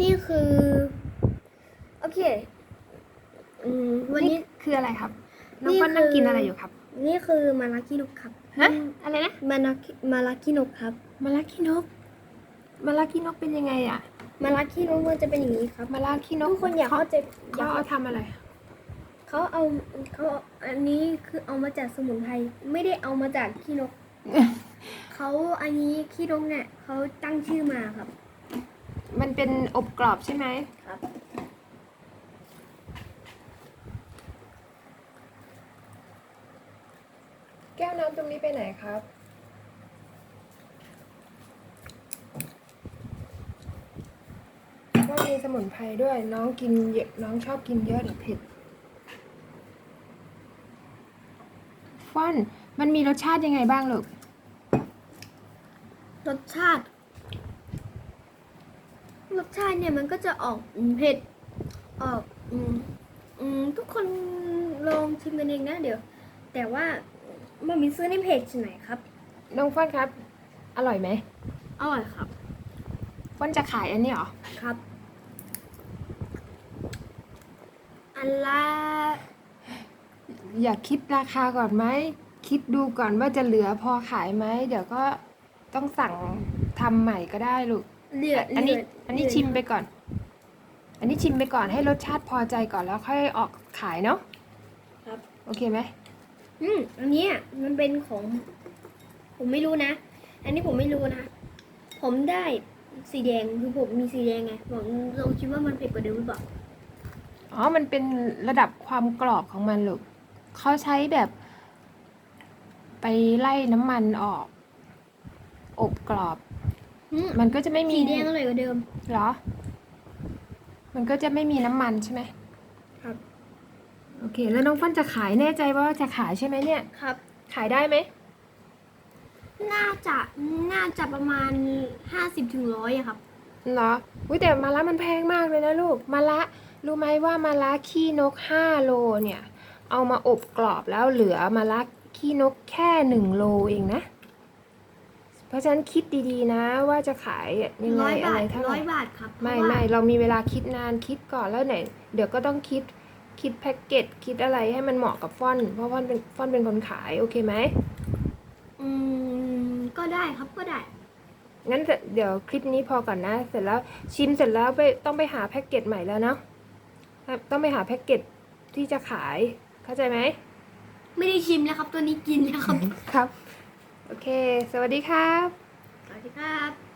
นี่คือ โอเค อืมวันนี้ คืออะไรครับ น้องนี่ฟันนั่งคือ กินอะไรอยู่ครับ นี่คือมาลากินกครับฮะ อะไรนะ มาลากิมาลากินกครับ มาลาคินก มาลาคินกเป็นยังไงอะ มาลากินกมันจะเป็นอย่างนี้ครับมาลาคินกทุกคนอยากเข้าใจอเขายากเอาทำอะไร เขาเอาเขาอันนี้คือเอามาจากสมุนไพรไม่ได้เอามาจากขี้นกเขาอันนี้ขี้นกเนี่ยเขาตั้งชื่อมาครับ มันเป็นอบกรอบใช่ไหมครับ แก้วน้ำตรงนี้ไปไหนครับ ก็มีสมุนไพรด้วยน้องกินเยอะน้องชอบกินเยอะหรือเผ็ดฟันมันมีรสชาติยังไงบ้างลูก รสชาติ รสชาติเนี่ยมันก็จะออกเผ็ดออกอืมอืมทุกคนลองชิมกันเองนะเดี๋ยว แต่ว่ามันมีซื้อในเพจไหนครับ น้องฟันครับ อร่อยไหมอร่อยครับฟันจะขายอันนี้เหรอ ครับ อันละอยากคิดราคาก่อนไหม คิดดูก่อนว่าจะเหลือพอขายไหม เดี๋ยวก็ต้องสั่งทำใหม่ก็ได้ลูก เหลืออันนี้เหลือันนี้ชิมไปก่อน อันนี้ชิมไปก่อนให้รสชาติพอใจก่อนแล้วค่อยออกขายเนาะครับ โอเคไหมอืมอันเนี้ยมันเป็นของ ผมไม่รู้นะ อันนี้ผมไม่รู้นะ ผมได้สีแดงคือผมมีสีแดงไงผมเราคิดว่ามันเผ็ดกว่าเดิมหรือเปล่าอ๋อ มันเป็นระดับความกรอบของมันลูกเขาใช้แบบ ไปไล่น้ำมันออก อบกรอบ อืมมันก็จะไม่มีสีแดงอร่อยกว่าเดิม เหรอ มันก็จะไม่มีน้ำมันใช่ไหมครับ โอเค แล้วน้องฟันจะขายแน่ใจว่าจะขายใช่ไหมเนี่ย ครับ ขายได้ไหม น่าจะน่าจะประมาณห้าสิบถึงร้อยอะครับ เหรออุ้ยแต่มาละมันแพงมากเลยนะลูก มาละ รู้ไหมว่ามาละขี้นก5โลเนี่ย เอามาอบกรอบแล้วเหลือมาละขี้นกแค่1โลเองนะ เพราะฉะนั้นคิดดีๆนะว่าจะขายยังไงร้อยอะบาไรทเท่าไหร้ร่อยบาทครับไม่เพราะว่าไม่เรามีเวลาคิดนานคิดก่อนแล้วไหนเดี๋ยวก็ต้องคิดคิดแพ็กเกจคิดอะไรให้มันเหมาะกับฟอนต์เพราะฟอนต์เป็นฟอนต์เป็นคนขายโอเคไหมอืมก็ได้ครับก็ได้ งั้นเดี๋ยวคลิปนี้พอก่อนนะ เสร็จแล้วชิมเสร็จแล้วไปต้องไปหาแพ็กเกจใหม่แล้วเนาะครับต้องไปหาแพ็กเกจที่จะขายเข้าใจไหมไม่ได้ชิมแล้วครับ ตัวนี้กินแล้วครับ ครับ โอเค สวัสดีครับ สวัสดีครับ